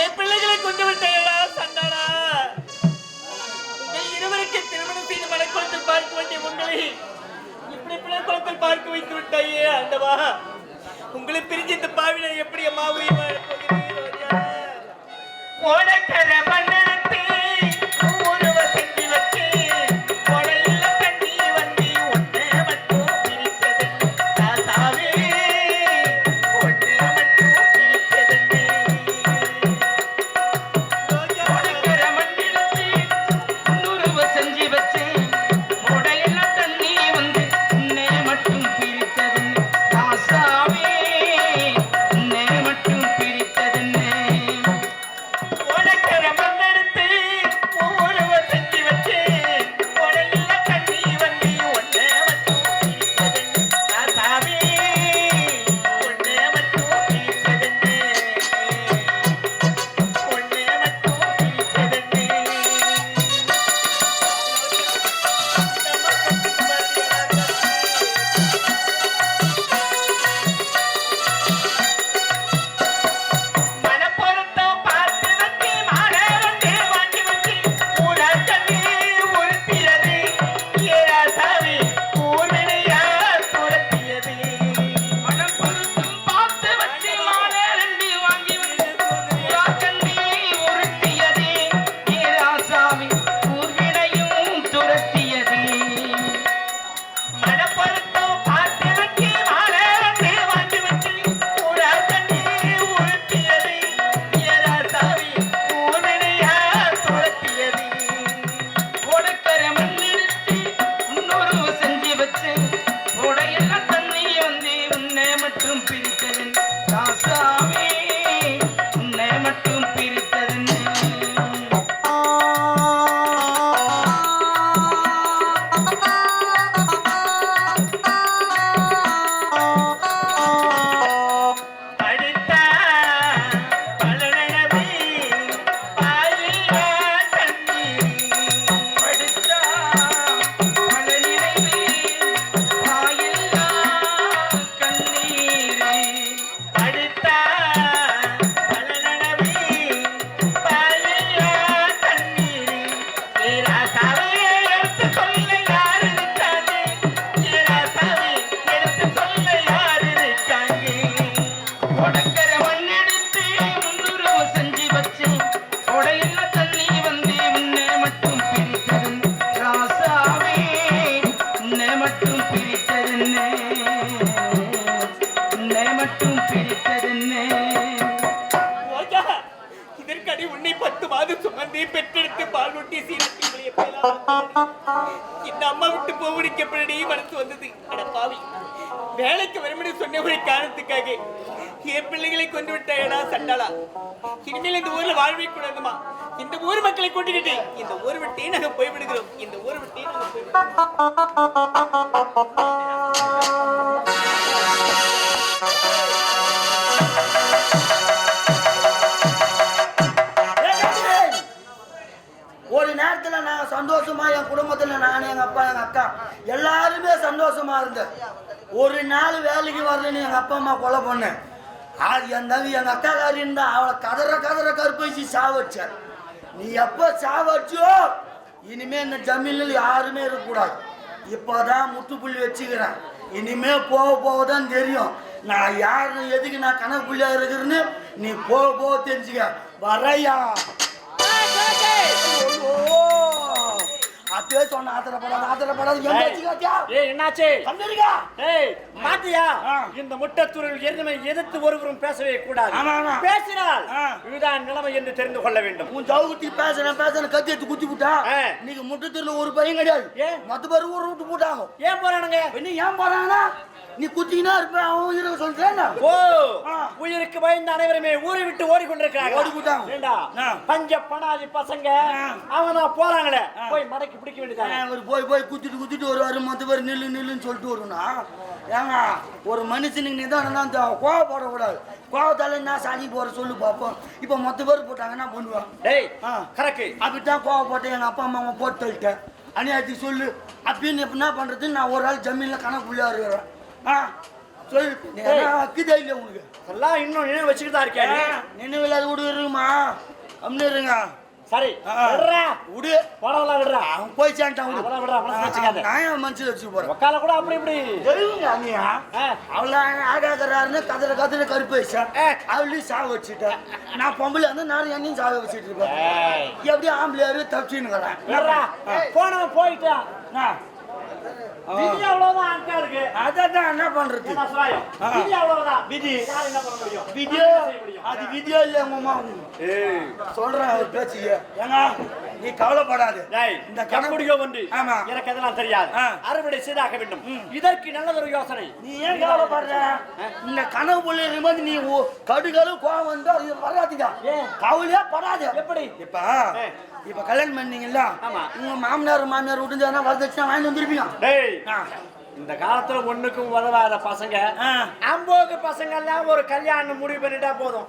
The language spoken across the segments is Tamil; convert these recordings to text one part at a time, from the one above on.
என் பிள்ளைகளை கொண்டு விட்டேடா சண்டாடா இருவருக்கு திருமணம் செய்து மனக்குளத்தில் பார்க்க வேண்டிய உங்களை இப்படி பிள்ளைக்குளத்தில் பார்க்க வைத்து விட்டாயே அந்தவா உங்களை பிரிஞ்சு இந்த பாவினை எப்படி அம்மா உயிர் mỗi đấy. இந்த அம்மா விட்டு போவடிக்கு எப்படி மனசு வந்தது. அட பாவி. வேலைக்கு வரும்படி சொன்ன ஒரு காரணத்துக்காக என் பிள்ளைகளை கொண்டு விட்டாயடா சண்டாளா. இனிமேல் இந்த ஊர்ல வாழ்வே கூடாதுமா. இந்த ஊர் மக்களை கூட்டிக்கிட்டு இந்த ஊர் விட்டே நாங்க போய்விடுகிறோம். இந்த ஊர் விட்டே நாங்க போய்விடுகிறோம். அக்கா. எல்லாருமே சந்தோஷமா இருந்தேன் ஒரு நாள் வேலைக்கு வரலன்னு எங்க அப்பா அம்மா கொலை பண்ணேன். அது என் தம்பி எங்க அக்கா காரி அவளை கதற கதற கற்பழிச்சு சாவச்ச நீ எப்ப சாவச்சியோ இனிமே இந்த ஜமீனில் யாருமே இருக்கக்கூடாது. இப்போதான் முத்துப்புள்ளி வச்சுக்கிறேன். இனிமே போக போக தான் தெரியும். நான் யாருன்னு எதுக்கு நான் கணக்குள்ளியா இருக்கிறேன்னு நீ போக போக தெரிஞ்சுக்க. வரையா? அப்பயே சொன்ன ஆத்திரப்படாத ஆத்திரப்படாத. ஏய் என்னாச்சு? கண்டிருக்கா ஏய் பாத்தியா ஆ. இந்த முட்டத்தூரில் எருமை எதிர்த்து ஒருவரும் பேசவே கூடாது. பேசினால். இதுதான் நிலைமை என்று தெரிந்து கொள்ள வேண்டும். உன் ஜவுகுட்டி பேசுறேன் பேசுறேன் கத்தி எடுத்து குத்தி விட்டா. இன்னைக்கு முட்டத்தூர்ல ஒரு பையன் கிடையாது? மத்த பேர் ஊர் விட்டு போட்டாங்க. ஏன் போறானுங்க? என்ன ஏன் போறாங்கன்னா? நீ குத்திக்கினா இருப்ப அவன் உயிரை சொல்றேன் ஓ. உயிருக்கு பயந்த அனைவருமே ஊரை விட்டு ஓடிக்கொண்டிருக்காங்க ஓடிக்கொண்டாங்க. ஏண்டா. பஞ்ச பணாதி பசங்க. அவங்க போறாங்களே. போய் மடக்கி பிடிக்க வேண்டியதானே அவர் போய் போய் குத்திட்டு குத்திட்டு வருவாரு மொத்த பேர் நில்லு நில்லுன்னு சொல்லிட்டு வருவனா ஏங்க ஒரு மனுஷனுக்கு நிதானம் தான் கோவப்படக்கூடாது கோவத்தால என்ன சாணி போற சொல்லு பார்ப்போம் இப்போ மொத்த பேர் போட்டாங்கன்னா பண்ணுவான் டேய். கரெக்ட் அப்படித்தான் கோவப்பட்டேன் எங்கள் அப்பா அம்மா போட்டு தள்ளிட்டேன் அநியாயத்தி சொல்லு அப்படின்னு இப்ப என்ன பண்ணுறது நான் ஒரு ஆள் ஜமீனில் கணக்குள்ளே இருக்கிறேன் ஆ சொல்லு. அக்குதே இல்லை உனக்கு? எல்லாம் இன்னும் நினைவு வச்சுக்கிட்டு தான் இருக்கேன். நினைவில் விடு இருக்குமா இருங்க. சரி. விடுறா. விடு. போடலாம் விடுறா. அவன் போய் சேர்ந்தான் விடு. அதெல்லாம் விடுறா, மனசுல வச்சுக்காத. நான் உக்கால கூட அப்படி இப்படி. தெய்வங்க அண்ணியா. அவள கதிர கதிர கருப்பு வச்சேன். அவளையும் சாக வச்சுட்டேன். நான் பொம்பளை வந்து நான் என்னையும் சாக வச்சுட்டு ஏய். எப்படி ஆம்பளையாரு தப்பிச்சுன்னுக்கிறேன் விடுறா. போனவன் போயிட்டான். விதி அவ்வளவுதான் அக்கா இருக்கு. அதான் என்ன பண்றது. விதி அவ்வளவுதான். விதி. யார் என்ன பண்ண முடியும்? விதியோ? அது விதியோ இல்ல உங்க அம்மா ஏய். சொல்றேன் பேச்சுக்கு ஏங்க. நீ கவலைப்படாது டேய், இந்த கணக்கு கண்குடியோ ஒன்று ஆமா. எனக்கு அதெல்லாம் தெரியாது. அறுவடை செய்தாக வேண்டும் இதற்கு நல்லதொரு யோசனை நீ ஏன் கவலைப்படுற இந்த கனவு புள்ளி இருக்கும்போது நீ கடுகளும் கோவம் வந்து அது வராதுங்க ஏன்? கவலையே படாது எப்படி இப்ப. இப்ப கல்யாணம் பண்ணீங்கல்ல ஆமா. உங்க மாமனார் மாமியார் விட்டு எதனா வரதட்சணை வாங்கி வந்திருப்பீங்க. இந்த காலத்துல ஒண்ணுக்கும் உதவாத பசங்க ஆ. அம்போக்கு பசங்க எல்லாம் ஒரு கல்யாணம் முடிவு பண்ணிட்டா போதும்.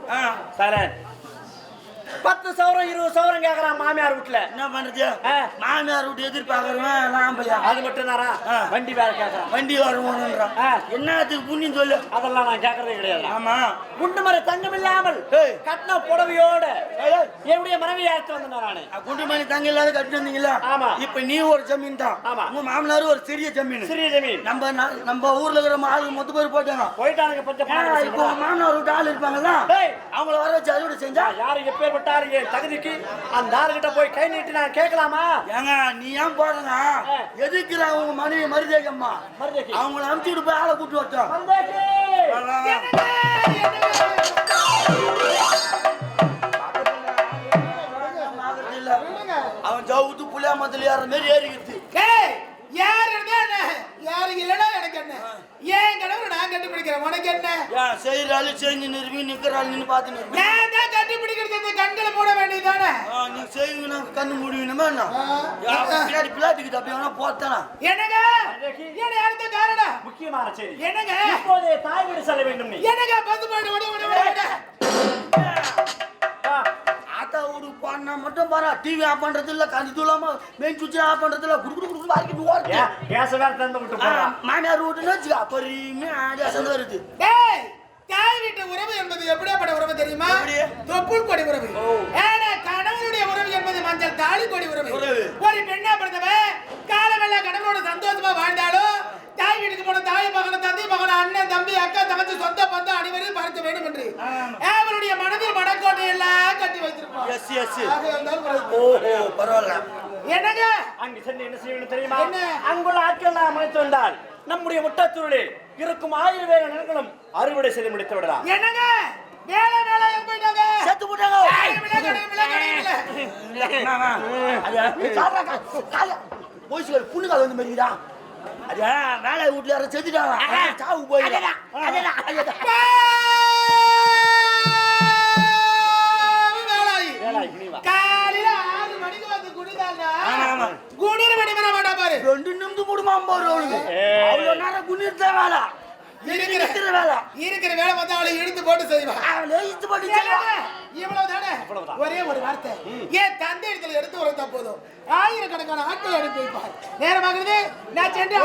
சரி பத்து சவரம் இருபது சவரம் கேக்குறான் மாமியார் வீட்டுல. என்ன பண்றது. மாமியார் விட்டு எதிர்பார்க்கறவன் ஆம்பளையா அது மட்டும் ஆ. வண்டி வேலை கேக்குறான். வண்டி வருவோன்றான். ஆ. என்னத்துக்கு புண்ணியம் சொல்லு. அதெல்லாம் நான் கேக்குறதே கிடையாது. ஆமா. குண்டு மர தங்கம் இல்லாமல். கட்டின புடவையோட. என்னுடைய மனைவி அழைத்து வந்தேன் நானு. குண்டு மணி தங்க இல்லாத கட்டி வந்தீங்களா? ஆமா. இப்ப நீ ஒரு ஜமீன் தான். ஆமா. உங்க மாமனார் ஒரு சிறிய ஜமீன். சிறிய ஜமீன். நம்ம நம்ம ஊர்ல இருக்கிற ஆளுங்க மொத்த பேர் போட்டாங்க போயிட்டானுங்க இப்போ மாமனார் விட்டு ஆள் இருப்பாங்கல்ல. அவங்கள வர வச்சு அறுவடை செஞ்சா? யாரு எப்பேற்பட்டாரு என் தகுதிக்கு அந்த ஆளுகிட்ட போய் கை நீட்டி நான் கேட்கலாமா ஏங்க நீ ஏன் போடுங்க ஆ. எதுக்குற உங்க மனைவி மருதேகம்மா மருதேகி. அவங்கள அமுச்சு போய் ஆளை கூட்டு வரட்டும் மருதேகி. வா, வா, வா. ஆகிறது இல்ல. அவன் ஜவுத்து புளியா மதில் ஏற மாதிரி ஏறிக்கிட்டு? என் கனவு நான் கண்டுபிடிக்கிறேன். உனக்கு என்ன? ஏன் செய்யறாள் செஞ்சு நிறுவி நிக்கிறாள் நின்று பார்த்து நிறுவி கண்களை மூட வேண்டியதுதானே? நீ செய்வீங்க கண்ணு முடியணுமா என்ன பின்னாடி பிள்ளாட்டுக்கிட்ட அப்படி வேணா போத்தானா என்னங்க? என்ன அடுத்த காரணம்? முக்கியமான செய்தி என்னங்க? இப்போதே தாய் வீடு செல்ல வேண்டும் நீ என்னங்க பத்து போயிட்டு விடு, விடு, விடு, விடு. வா. ஆத்தா வீடு பாடினா மட்டும் பாரு டிவி ஆஃப் பண்றது இல்ல கஞ்சி தூளாம மெயின் சுவிட்ச் ஆஃப் பண்றது இல்ல குடு குடு குடு வாங்கிட்டு ஓடுது கேஸ வேற திறந்து விட்டு மாமியார் வீட்டுன்னு வச்சுக்கா பொறுமையா வருது ஏய், தாய் வீட்டு உறவு என்பது எப்படியாப்பட்ட உறவு தெரியுமா? தொப்புள் கொடி உறவு. ஏன்னா கணவனுடைய உறவு என்பது மஞ்சள் தாலி கொடி உறவு. ஒரு பெண்ணா பிறந்தவன் காலமெல்லாம் கணவனோட சந்தோஷமா வாழ்ந்தாலும் தாய் வீட்டுக்கு போன தாய் மகன் தந்தை மகன் அண்ணன் தம்பி அக்கா தங்கச்சி சொந்த பந்தம் அனைவரையும் பார்க்க வேண்டும் என்று. அவருடைய மனதில் மனக்கோட்டை எல்லாம் கட்டி பரவாயில்ல. என்னங்க? அங்கு சென்று என்ன செய்ய வேண்டும் தெரியுமா? என்ன? அங்குள்ள ஆட்கள் நாம் அமைத்து வந்தால் நம்முடைய முட்டத்தூரிலே இருக்கும் ஆயிரம் வேறு நிலங்களும் அறுவடை செய்து முடித்து விடலாம். என்னங்க? வேலை வேலை போயிட்டாங்க செத்து போட்டாங்க. விலை விலை புண்ணுக்கால் வந்து மாதிரிடா அது வேலை வீட்டுல யாரும் செத்துட்டாங்க. சாவு. காலையில ஆறு மணிக்கு வந்து மணி வர. ரெண்டு நிமிஷம் போடுமா ஐம்பது ரூபா அவளுக்கு ஏய். அவ்வளோ நேரம் குனிர்த்த வேலை இருக்கிற வேலை இருக்கிற வேலை வந்து அவளை இழுத்து போட்டு செய்வா. அவளே பண்ணி என்னங்க? இவ்வளவுதானே? அவ்வளவுதான். ஒரே ஒரு வார்த்தை என் தந்தை இடத்துல எடுத்து வரதா போதும் ஆயிரக்கணக்கான ஆட்கள் அனுப்பி வைப்பார் நேரமாகிறது நான் சென்று.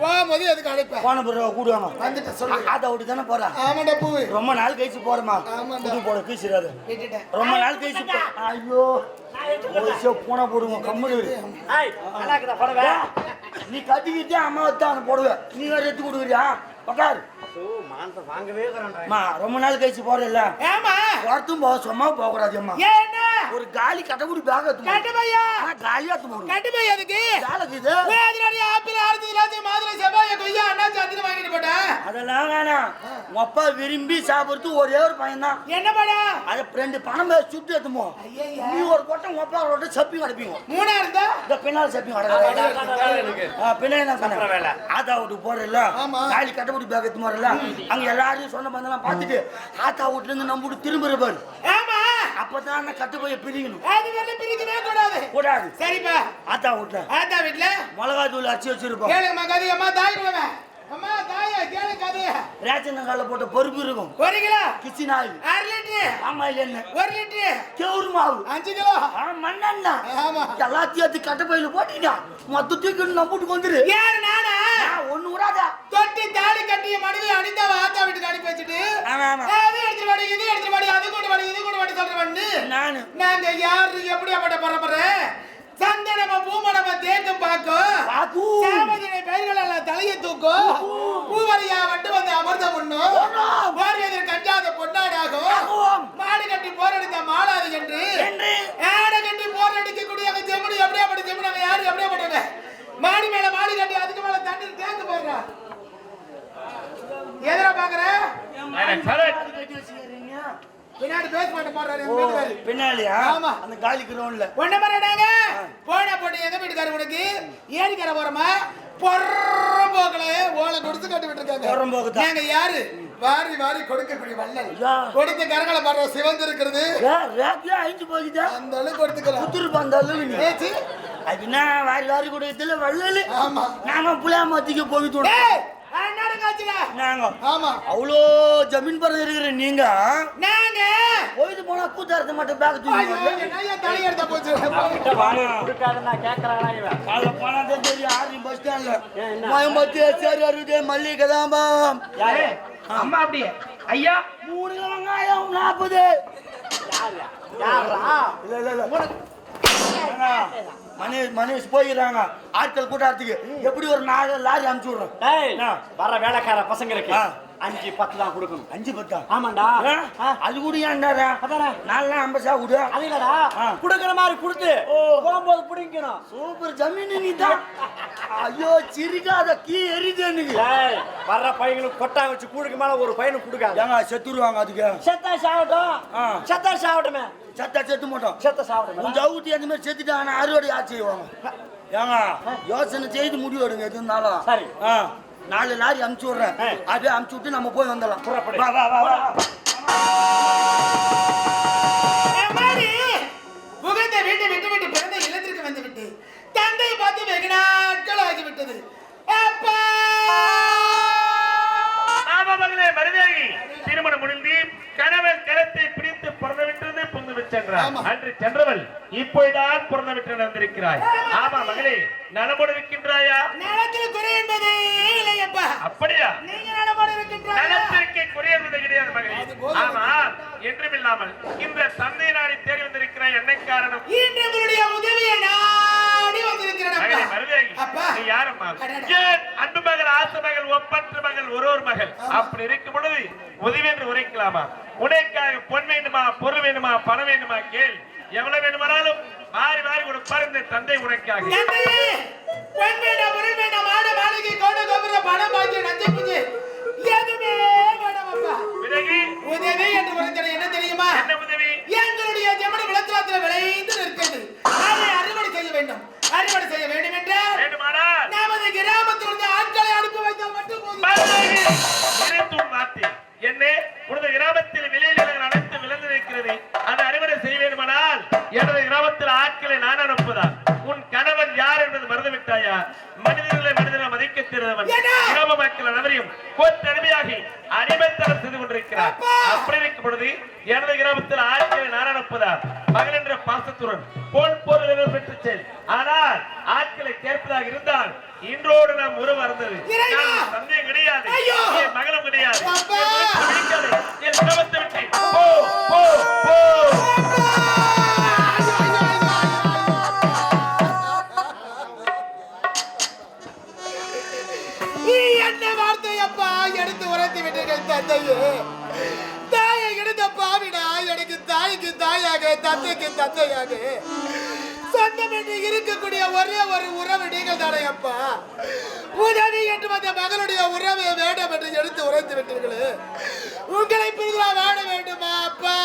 போகும்போது எதுக்கு அழைப்பேன் போன பிறகு கூடுவாங்க வந்துட்டு சொல்லு. அதை விட்டு தானே போறேன் ஆமாண்டா பூவு. ரொம்ப நாள் கழிச்சு போறமா ஆமாண்டா. புது போட விட்டுட்டேன். ரொம்ப நாள் கழிச்சு போ- ஐயோ. போன போடுவோம் கம்மல்? நீ கட்டிக்கிட்டே அம்மா தான் போடுவேன் நீ வேற எடுத்து கொடுக்குறியா. அம்மா ரொம்ப நாள் கழிச்சு போறல ஏமா ஒருத்தும் போக சும்மா போக கூடாது அம்மா என்ன? ஒரு காலி கட்டக்குடி பேக் காலியா பையா அதுக்கு அதெல்லாம் வேணாம். உங்க அப்பா விரும்பி சாப்பிடுறது ஒரே ஒரு பையன் தான் என்ன படம் அதை ரெண்டு பணம் சுட்டு எடுத்துமோ? ஐயையா. நீ ஒரு கொட்டை உங்க அப்பா ஒரு சப்பி கிடப்பீங்க மூணா இருந்தா? இந்த பின்னால் சப்பி எனக்கு. பின்னாடி என்ன பண்ண? வேலை. ஆத்தா வீட்டுக்கு போறல ஆமா. காலி கட்டப்படி பேக் எடுத்து போறல அங்க எல்லாரையும் சொன்ன பந்தெல்லாம் பார்த்துட்டு ஆத்தா வீட்டுல இருந்து நம்ம வீட்டு திரும்புற பாரு. ஆமா. அப்பதான் நான் கட்டு போய் பிரிக்கணும். அது பிரிக்கவே கூடாது. கூடாது. சரிப்பா. ஆத்தா வீட்டுல. ஆத்தா வீட்டுல? மிளகா தூள் அரைச்சி வச்சிருப்போம். கேளுங்க கதைய அம்மா தாய் குழவை அம்மா தாய கேளு கதைய. ரேஷன் கார்டில் போட்ட பருப்பு இருக்கும். ஒரு கிலோ. கிச்சன் ஆயில் அரை லிட்டரு. ஆமாயில் என்ன ஒரு லிட்டரு. கேவுரு மாவு. அஞ்சு கிலோ. மண்ணெண்ணா. ஆமா. எல்லாத்தையும் எடுத்து கட்ட பையில போட்டீங்க மொத்தத்துக்கு நம்பிட்டு வந்துரு. யாரு நானா? ஒண்ணு விடாதா தொட்டி தாலி கட்டிய மனைவி அனிதாவை ஆத்தா வீட்டுக்கு அனுப்பி வச்சுட்டு. ஆமா, ஆமா. அது எடுத்துட்டு வாடி இது எடுத்துட்டு வாடி அது கூட வாடி இது கூட வாடி சொல்றவன்னு நானு. நாங்க யாரு எப்படியாப்பட்ட பரம்பரை சந்தனம பூமணம தேக்கம் பாக்கும் பாக்கு. சாமதினை பயிர்கள் எல்லாம் தலையை தூக்கும் பூவரியா வண்டு வந்து அமர்ந்த முன்னும். வாரியதில் கஞ்சாத பொன்னாடாகும். மாடு கட்டி போரடித்த மாடாது என்று. ஆடை கட்டி போரடிக்க கூடிய ஜெமினி எப்படியாப்பட்ட ஜெமினி யாரு எப்படியாப்பட்டவங்க மாடி மேல மாடி கட்டி அதுக்கு மேல தண்ணி தேங்க போடுறா. எதிரா பாக்குற பின்னாடி பேச மாட்டேன் போடுறாரு எங்க வீட்டுக்காரு. ஆமா. அந்த காலி கிரௌண்ட்ல ஒண்ணு மாட்டாங்க போன போட்டு எங்க வீட்டுக்காரர் உனக்கு? ஏரிக்கரை போறோமா பொற போக்கல ஓலை கொடுத்து கட்டி விட்டுருக்காங்க பொறம்போக்குதான். நாங்க யாரு? வாரி வாரி கொடுக்கக்கூடிய வள்ளல். கொடுத்த கரங்களை பாடுற சிவந்து இருக்கிறது. அழிஞ்சு போகுதா அந்த அளவு கொடுத்துக்கலாம். புத்துரு பந்த அளவு அதுனா வாரி வாரி கொடுக்கறதுல வள்ளலு? ஆமா. நாங்க புளியா மாத்திக்க போய் நாங்க ஆமா. அவ்வளோ ஜமீன் பரம் இருக்கிற நீங்க? நாங்க? போயிட்டு போனா தலையெடுத்தா போச்சு. காலைல போனாதான் தெரியும் ஆர்மி பஸ் ஸ்டாண்ட்ல மயம்பத்தி சரி வருது மல்லிகை தாம்பா யாரு அம்மா அப்படியே. ஐயா? மூணு கிலோ வெங்காயம் நாற்பது. யாரா? இல்ல இல்ல இல்ல. மனேஷ் மனேஷ் போயிடுறாங்க. ஆட்கள் கூட்டாரத்துக்கு. எப்படி ஒரு நாலு லாரி அனுப்பிச்சு விடுறோம்? வர வேலைக்கார பசங்களுக்கு. அஞ்சு பத்து தான் கொடுக்கணும். அஞ்சு பத்தா? ஆமாண்டா? அது கூட ஏன்டாரா அதானே. நாலு ஐம்பது விடு அது இல்லடா. குடுக்கிற மாதிரி கொடுத்து. போகும்போது பிடிக்கணும் சூப்பர் ஜமீன் நீ தான் ஐயோ சிரிக்காத கீ எரியுது எனக்கு. வர்ற பையங்களுக்கு கொட்டா வச்சு கூடுக்கு மேல ஒரு பையனுக்கு கொடுக்காது. ஏங்க செத்துருவாங்க அதுக்கு. செத்தா சாவட்டும். செத்தா சாவட்டுமே செத்தா செத்து மாட்டோம் செத்த சாவட்டுமே உன் ஜவுட்டி அந்த மாதிரி செத்துட்டாங்கன்னா அறுவடை ஆட்சி செய்வாங்க ஏங்க யோசனை செய்து முடிவு எடுங்க எது இருந்தாலும் சரி. ஆ. நாலு லாரி அமுச்சு விடுறேன். அப்படியே அமுச்சு விட்டு நம்ம போய் வந்துடலாம். வா வா வா புகுந்த வீட்டை விட்டு விட்டு பிறந்த இல்லத்திற்கு வந்து விட்டு தந்தை பார்த்து வெகு நாட்கள் ஆகிவிட்டது அப்பா! ஆமா மகளே மருதேகி திருமணம் முடிந்து கணவன் கரத்தை பிடித்து பிறந்து விட்டது பொங்கு சென்றார். அன்று சென்றவள் இப்போதான் பிறந்து விட்டு நடந்திருக்கிறாய். ஆமா மகளே நலமோடு இருக்கின்றாயா? நிலத்தில் குறை என்பதே அப்படியா? நீங்க நடமாட இருக்கின்றாயா நலத்திற்கு குறையது கிடையாது போதும். ஆமா என்றும் இல்லாமல் இந்த தந்தை நாடி தேடி வந்திருக்கிறாய் என்ன காரணம்? இன்று உங்களுடைய உதவியை நாடி வந்திருக்கிறேன் மகளே அப்பா. மருதேகி அப்பா. நீ யாரம்மா? அடடா. ஏன் அன்பு மகள் ஆசை மகள் ஒப்பற்ற மகள் ஒரு ஒரு மகள் அப்படி இருக்கும் பொழுது உதவி என்று உரைக்கலாமா? உனக்காக பொன் வேண்டுமா பொருள் வேண்டுமா பணம் வேண்டுமா? கேள். எவ்வளவு வேண்டுமானாலும் மாறி மாறி கொடுப்பார் இந்த தந்தை உனக்காக. வேண்டாம் பொருள் வேண்டாம் மாடு மாளிகை கோட்டை கோபுர பணம் பாக்கிய பாசத்துடன் போல் பொருள் பெற்று செல் ஆனால் ஆட்களை கேட்பதாக இருந்தால் இன்றோடு நாம் உறவு அறந்தது தந்தையும் கிடையாது! என் மகளும் கிடையாது! என் விட்டு போ போ போ. என்ன வார்த்தை அப்பா எடுத்து உரைத்து விட்டீர்கள் தந்தையே? தாயை எடுத்த பாவிடா தாய்க்கு தாயாக தந்தைக்கு தந்தையாக. சொந்தம் என்று இருக்கக்கூடிய ஒரே ஒரு உறவு நீங்கள் தானே அப்பா. உதவி என்று வந்த மகளுடைய உறவை வேண்டும் என்று எடுத்து உரைத்து விட்டீர்களே. உங்களை பிரிதா வாழ வேண்டுமா அப்பா?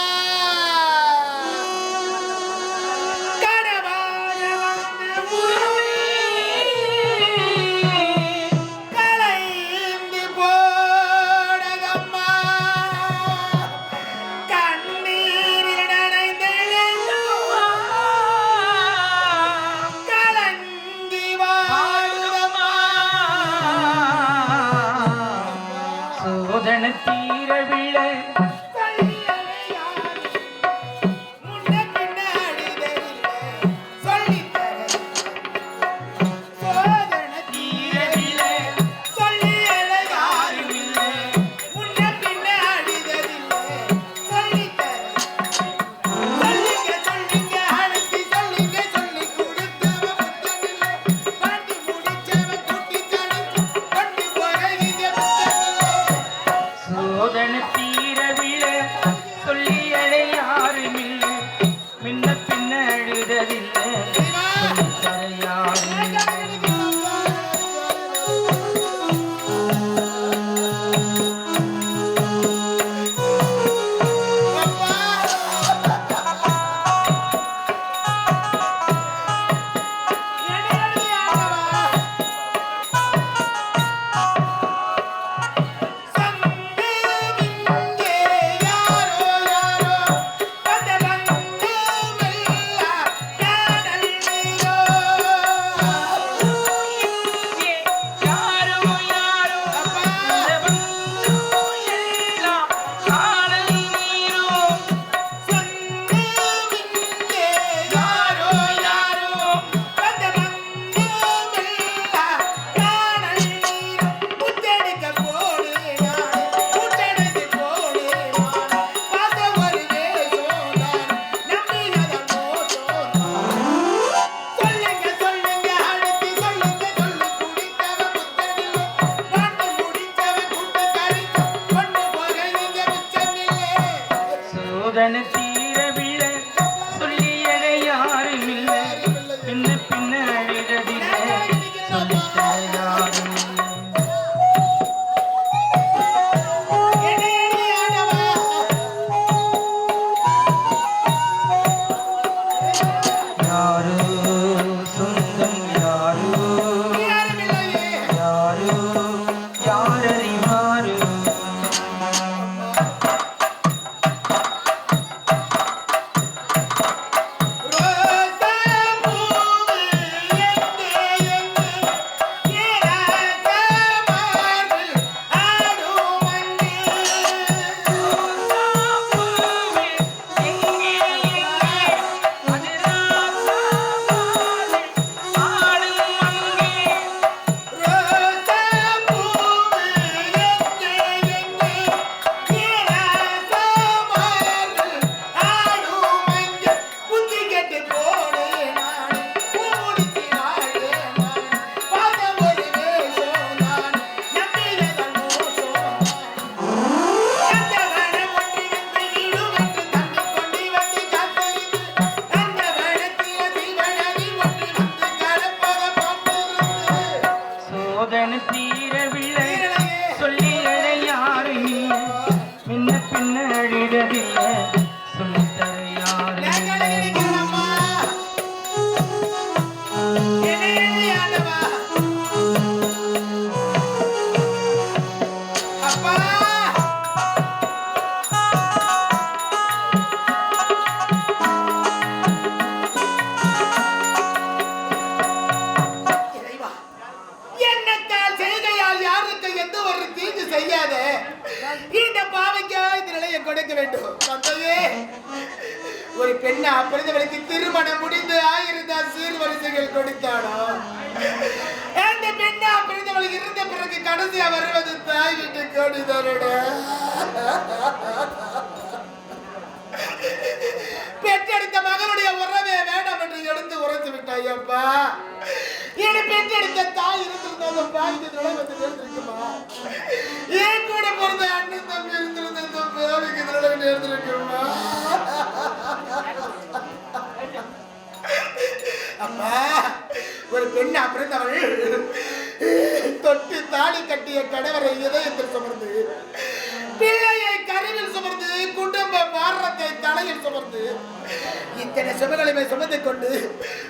கொடுத்தானோ அந்த பெண்ணா பிறந்தவளுக்கு இருந்த பிறகு கடைசியா வருவது தாய் வீட்டு கோடிதானடா பெற்றெடுத்த மகனுடைய உறவே வேண்டாம் என்று எடுத்து உரைத்து விட்டாய் அப்பா. என பெற்றெடுத்த தாய் இருந்திருந்தாலும் பாய்ந்து நுழை வந்து நேர்ந்திருக்குமா ஏன் கூட பிறந்த அண்ணன் தம்பி இருந்திருந்த இந்த பேருக்கு நுழை இருந்திருக்குமா? அப்பா ஒரு பெண்ணா பிறந்தவள் தொட்டு தாலி கட்டிய கணவரை இதயத்தில் சுமர்ந்து பிள்ளையை கருவில் சுமர்ந்து குடும்ப பாரத்தை தலையில் சுமர்ந்து இத்தனை சுமநிலைமை சுமந்து கொண்டு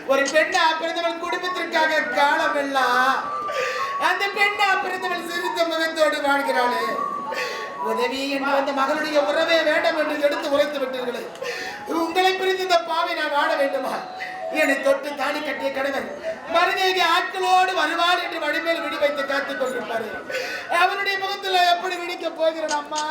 ஒரு பெண்ணா பிறந்தவள் குடும்பத்திற்காக காலமெல்லாம் அந்த பெண்ணா பிறந்தவள் சிரித்த முகத்தோடு வாழ்கிறாளே. உதவி என்று வந்த மகளுடைய உறவே வேண்டாம் என்று எடுத்து உரைத்து விட்டீர்களே. உங்களை பிரிந்து இந்த பாவை நான் வாழ வேண்டுமா? என்னை தொட்டு தாடி கட்டிய கணவன் மருதேவி ஆட்களோடு வருவார் என்று வடிமேல் விடி வைத்து காத்துக் கொண்டிருப்பாரு. அவருடைய முகத்துல எப்படி விடிக்க போகிறேன் அம்மா?